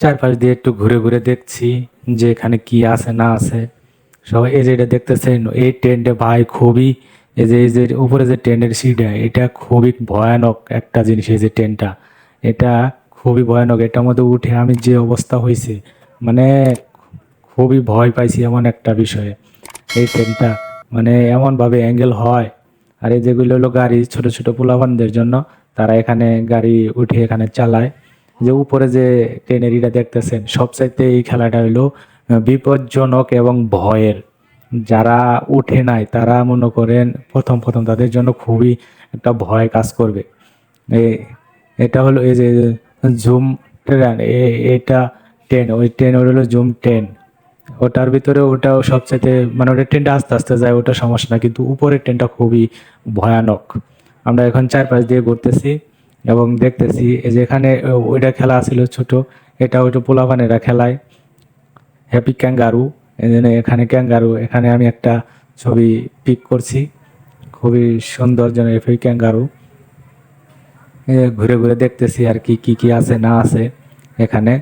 চারপাশ দিয়ে একটু ঘুরে ঘুরে দেখছি যে এখানে কি আছে, না আছে। সবাই এই যে এটা দেখতেছেন, এই ট্রেনটা ভাই খুবই, এই যে এই যে উপরে যে ট্রেনের সিটটা এটা খুবই ভয়ানক একটা জিনিস এই যে ট্রেনটা। এটা খুবই ভয়ানক, এটার মধ্যে উঠে আমি যে অবস্থা হয়েছে মানে খুবই ভয় পাইছি এমন একটা বিষয়ে। এই ট্রেনটা মানে এমনভাবে অ্যাঙ্গেল হয়। আর এই যেগুলো হলো গাড়ি, ছোট ছোট পোলাপানদের জন্য, তারা এখানে গাড়ি উঠে এখানে চালায়। যে উপরে যে ট্রেনের ইটা দেখতেছেন, সবচাইতে এই খেলাটা হলো বিপজ্জনক এবং ভয়ের। যারা উঠে নাই, তারা মনে করেন প্রথম প্রথম তাদের জন্য খুবই একটা ভয় কাজ করবে। এটা হলো এই যে জুম ট্রেন এটা ট্রেন, ওই ট্রেন ওটা হলো জুম ট্রেন। ওটার ভিতরে ওটাও সবচাইতে মানে ওটা ট্রেনটা আস্তে আস্তে যায়, ওটা সমস্যা না, কিন্তু উপরের ট্রেনটা খুবই ভয়ানক। আমরা এখন চারপাশ দিয়ে ঘুরতেছি। এবং দেখতেছি এই যে এখানে ওইটা খেলা ছিল ছোট। এটা ওইটা পোলাপানেরা খেলায়। হ্যাপি ক্যাঙ্গারু এখানে ক্যাঙ্গারু এখানে আমি একটা ছবি পিক করছি। খুবই সুন্দর যেন হ্যাপি ক্যাঙ্গারু ঘুরে ঘুরে দেখতেছি আর কি কি কি আছে, না আছে এখানে।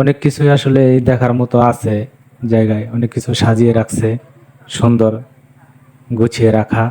অনেক কিছুই আসলে এই দেখার মতো আছে জায়গায়। অনেক কিছু সাজিয়ে রাখছে। সুন্দর গুছিয়ে রাখা।